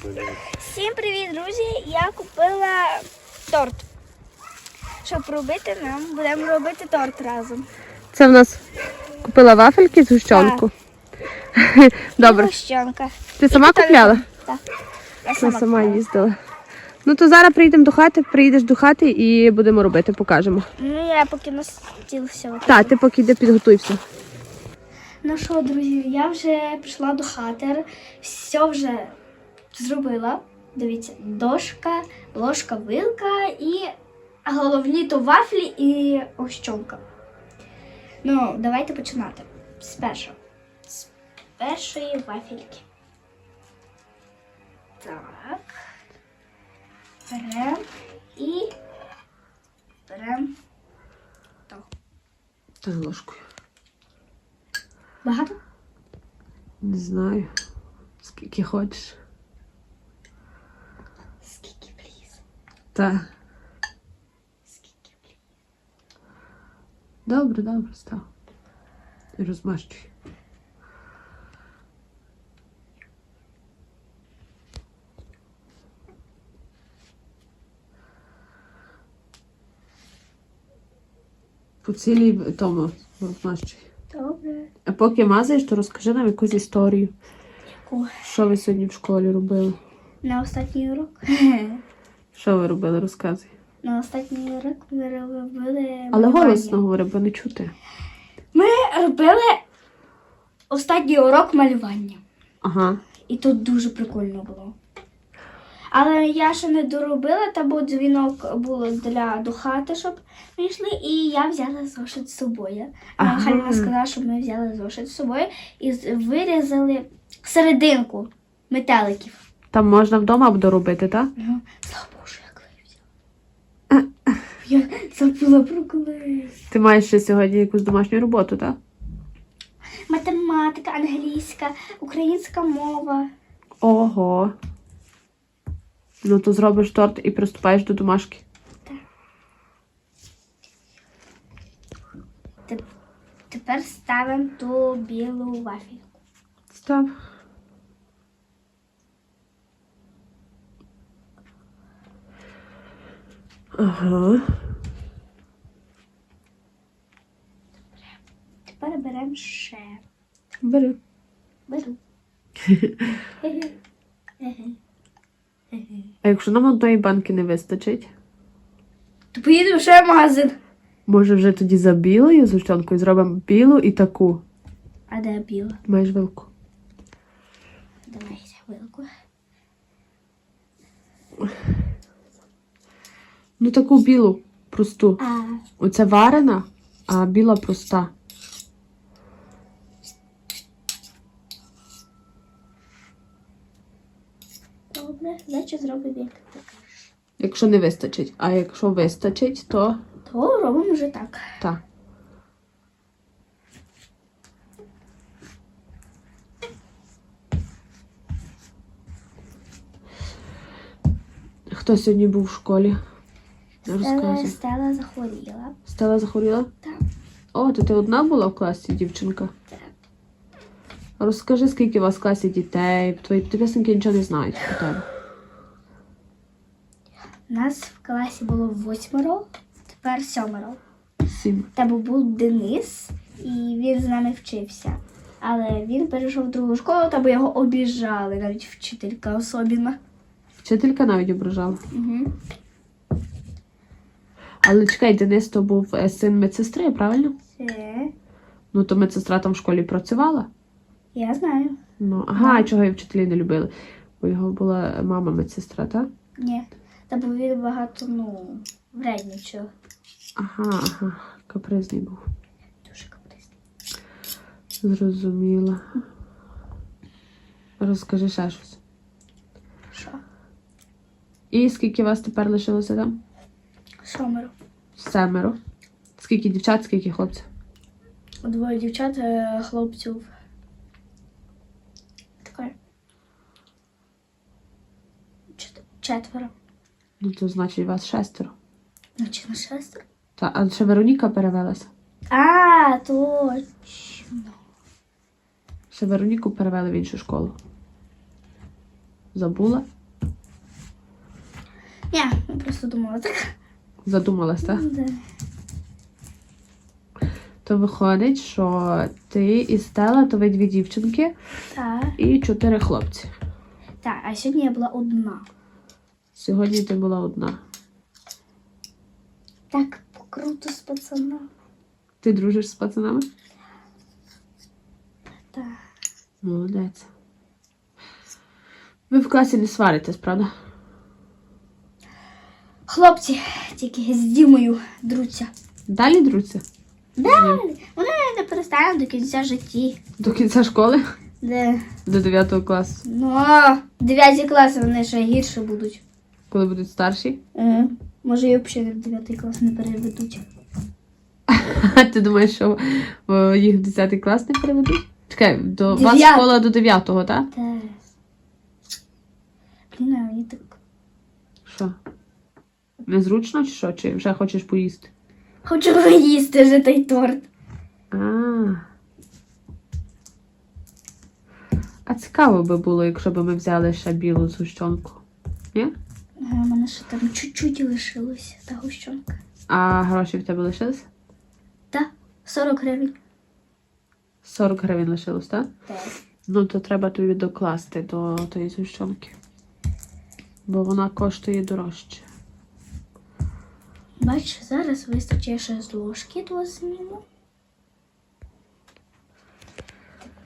Всім привіт, друзі! Я купила торт. Щоб робити нам, будемо робити торт разом. Це в нас купила вафельки з гущонку. Добре. Гущонка. Ти сама купляла? Так. Я сама, їздила. Ну то зараз прийдемо до хати, приїдеш до хати і будемо робити, покажемо. Ну, я поки на стіл все. Так, ти поки йди підготуй все. Ну що, друзі, я вже прийшла до хати, все вже зробила. Дивіться, дошка, ложка, вилка і головні то вафлі і ощонка. Ну, давайте починати. З першого. З першої вафельки. Так. Берем і берем то. Та ложкою. Багато? Не знаю. Скільки хочеш. Вліз? Добре, добре, став. І розмащуй. По цілій тому розмащуй. Добре. А поки мазаєш, то розкажи нам якусь історію. Яку? Що ви сьогодні в школі робили? На останній урок. Що ви робили, розказуй. На останній урок ми робили. Але голосно говори, бо не чути. Ми робили останній урок малювання. Ага. І тут дуже прикольно було. Але я ще не доробила, та бо дзвінок було для до хати, щоб ми йшли, і я взяла зошит з собою. Ага. Ага. Халіна сказала, щоб ми взяли зошит з собою і вирізали серединку метеликів. Там можна вдома доробити, так? Ну, слава Богу, я клею взяла. Я забула про клей. Ти маєш ще сьогодні якусь домашню роботу, так? Математика, англійська, українська мова. Ого. Ну то зробиш торт і приступаєш до домашки. Теп- Тепер ставимо ту білу вафельку. Став. Ага. Тепер беремо ще. Бери. Беру. А якщо нам одної банки не вистачить, То поїдемо ще в магазин. може вже тоді за білою зущенкою зробимо білу і таку. А де біла? Маєш вилку. Давайте вилку. Ну таку білу, просту. А, Оце варена, а біла проста. добре, значить зробимо як таке. Якщо не вистачить. А якщо вистачить, то То робимо вже так. так. Хто сьогодні був в школі? Стела, Розказуй. Стела захворіла. Стела захворіла? Так. О, то ти одна була в класі, дівчинка? Так. Розкажи, скільки у вас в класі дітей, твої підписники нічого не знають про тебе. Нас в класі було восьмеро, тепер сьомеро. Сім. Тебе був Денис, і він з нами вчився. Але він перейшов в другу школу, та бо його обіжали, навіть вчителька особливо. Вчителька навіть ображала. Угу. Але чекай, Денис то був е, син медсестри, правильно? Це Ну то медсестра там в школі працювала. я знаю. Ну, ага, чого і вчителі не любили. Бо його була мама медсестра, так? Ні. Та бо він багато, ну, вреднічого. Ага, ага, капризний був. Дуже капризний. Зрозуміла. Розкажи ще щось. Що? І скільки вас тепер лишилося там? Сьомеро. Семеро. Скільки дівчат, скільки хлопців? Двоє дівчат, е, хлопців. Таке. Четверо. Ну, то значить вас шестеро. Чи на шестеро? Та, а ще Вероніка перевелася. А, точно. Ще Вероніку перевели в іншу школу. Забула? Ні, просто думала так. Задумалась, так? Да. То виходить, що ти і Стела, то ви дві дівчинки Так. і чотири хлопці. Так, а сьогодні я була одна. Сьогодні ти була одна. Так круто з пацаном. Ти дружиш з пацанами? Так. Молодець. Ви в класі не сваритесь, правда? Хлопці, тільки з Дімою друться. Далі друзі? Далі. Вони не перестануть до кінця житті. До кінця школи? Де? До 9 класу. Ну, а, дев'яті класи вони ще гірше будуть. Коли будуть старші? Угу. Може, і взагалі в дев'ятий клас не переведуть. А ти думаєш, що е, їх в 10 клас не переведуть? Чекай, до вас школа до 9, так? Так. Блін, а мені так. Що? Незручно чи що? Чи вже хочеш поїсти? Хочу поїсти вже той торт. А. А цікаво би було, якщо б ми взяли ще білу згущенку. Ні? У мене ще там чуть-чуть лишилося та гущонка. А гроші в тебе лишились? Та, 40 гривень. 40 гривень лишилось, так? Так. Ну, то треба тобі докласти до тої згущенки. Бо вона коштує дорожче. Бач, зараз вистачить ще з ложки до зміну.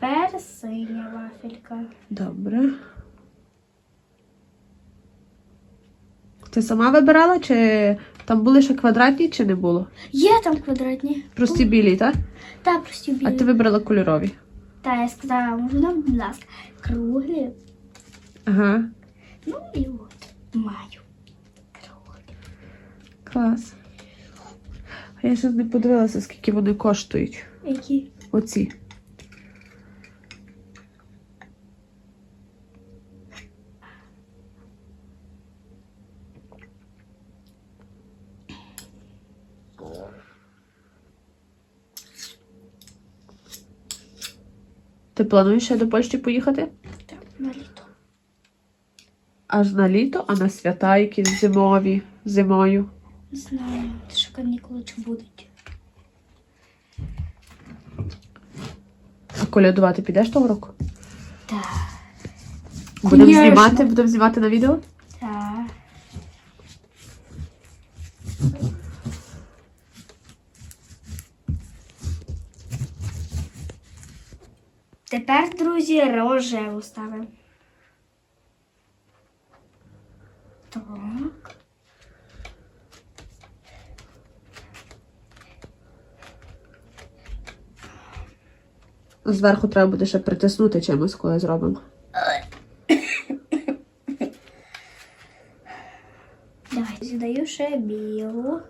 Тепер синя вафелька. Добре. Ти сама вибирала, чи там були ще квадратні, чи не було? Є там квадратні. Прості білі, так? Та, прості білі. А ти вибрала кольорові. Та, я сказала, можна, будь ласка, круглі. Ага. Ну і от маю. Клас. А я ще не подивилася, скільки вони коштують. Які? Оці. Ти плануєш ще до Польщі поїхати? Так, на літо. Аж на літо, а на свята якісь зимові, зимою. Не знаю, що канікули чи будуть. А колядувати підеш того року? Так. Будемо Конечно. знімати, будемо знімати на відео? Так. Тепер, друзі, рожеву ставимо. Так. Зверху треба буде ще притиснути чимось, коли зробимо. Давай, задаю ще білу.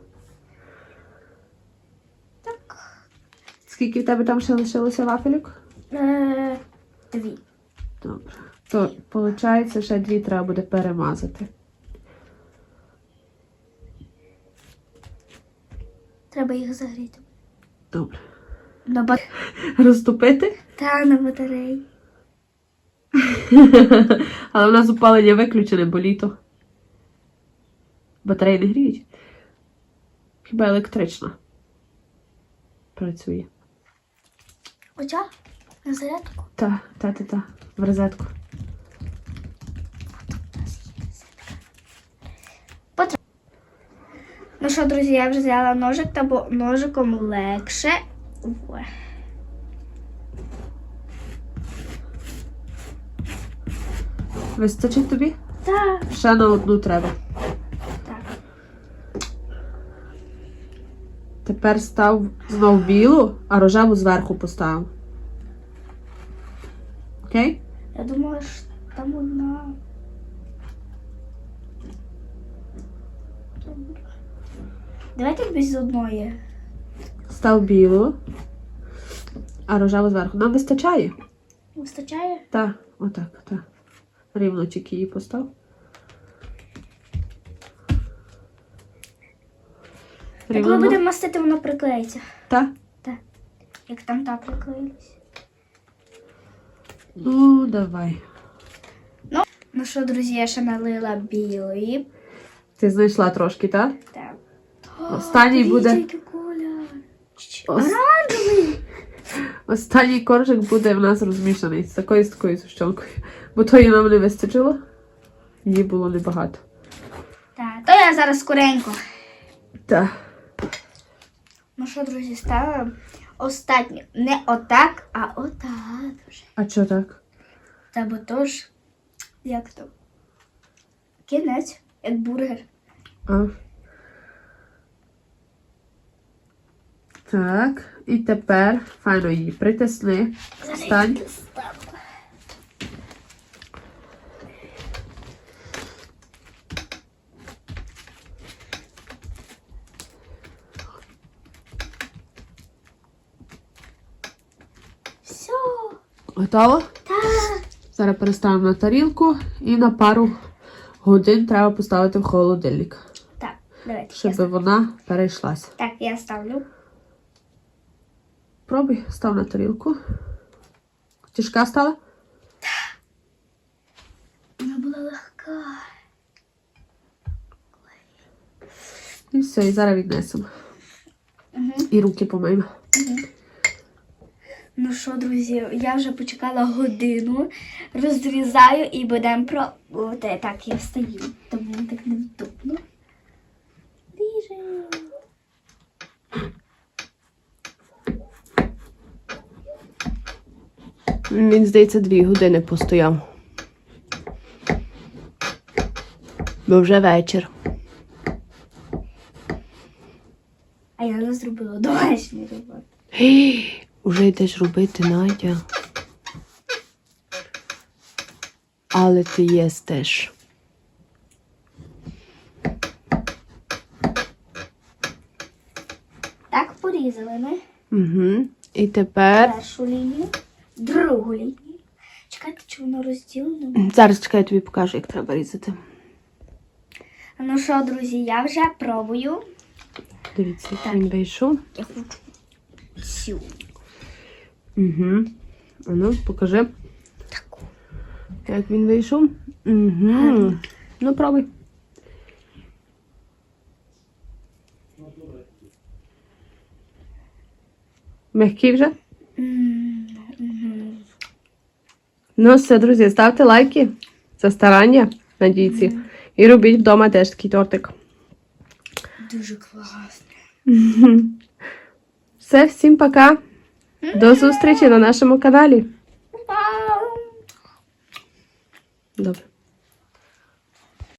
Так. Скільки в тебе там ще лишилося вафелік? Е, дві. Добре. То, виходить, ще дві треба буде перемазати. Треба їх загріти. Добре. На ба... Розтопити? Та на батареї. Але в нас опалення виключене, бо літо. Батареї не гріють. Хіба електрична працює. Оця на зарядку. Та, та, та, та. В розетку. Ну що, друзі, я вже взяла ножик, та бо ножиком легше. Ой. Вистачить тобі? Так. Ще на одну треба. Так. Тепер став знов білу, а рожеву зверху поставив. Окей? Я думала, що там одна. Давайте без одної. Став білу, а рожеву зверху. Нам вистачає? Вистачає? Так, отак, так. Рівно тільки її постав. Так ми будемо мастити, воно приклеїться. Так? Так. Як там та приклеїлась. Ну, давай. Ну що, друзі, я ще налила білої. Ти знайшла трошки, так? Так. Останній буде. Оранжевий. Останній коржик буде в нас розмішаний з такою з такою сущонкою. Бо тої нам не вистачило. Її було небагато. Так, то я зараз скоренько. Так. Ну що, друзі, ставимо останнє. Не отак, а отак вже. А чого так? Та бо то ж, як то? Кінець, як бургер. А. Так. І тепер файно її притисни. Встань. Все. Готово? Так. Зараз переставимо на тарілку і на пару годин треба поставити в холодильник, Так, давайте. щоб вона перейшлася. Так, я ставлю. Пробуй, став на тарілку. Тяжка стала? Вона була легка. І все, і зараз віднесемо. Угу. І руки помиємо. Ну що, друзі, я вже почекала годину, розрізаю і будемо пробувати. Так, я встаю, тому так невдобно. Він, здається, дві години постояв. Бо вже вечір. А я не зробила домашню роботу. Гей, Уже йдеш робити, Надя. Але ти їстеш. Так, порізали ми Угу. І тепер. першу лінію, другу лінію. Чекайте, чи воно розділено? Зараз чекай, я тобі покажу, як треба різати. Ну що, друзі, я вже пробую. Дивіться, як він вийшов. Я хочу цю Угу. Ану, покажи, таку. як він вийшов. Угу. Ну, пробуй. Мягкий вже? Ну все, друзі, ставте лайки за старання, надійці. І робіть вдома теж такий тортик. Дуже класно. Все, всім пока. До зустрічі на нашому каналі. Добре.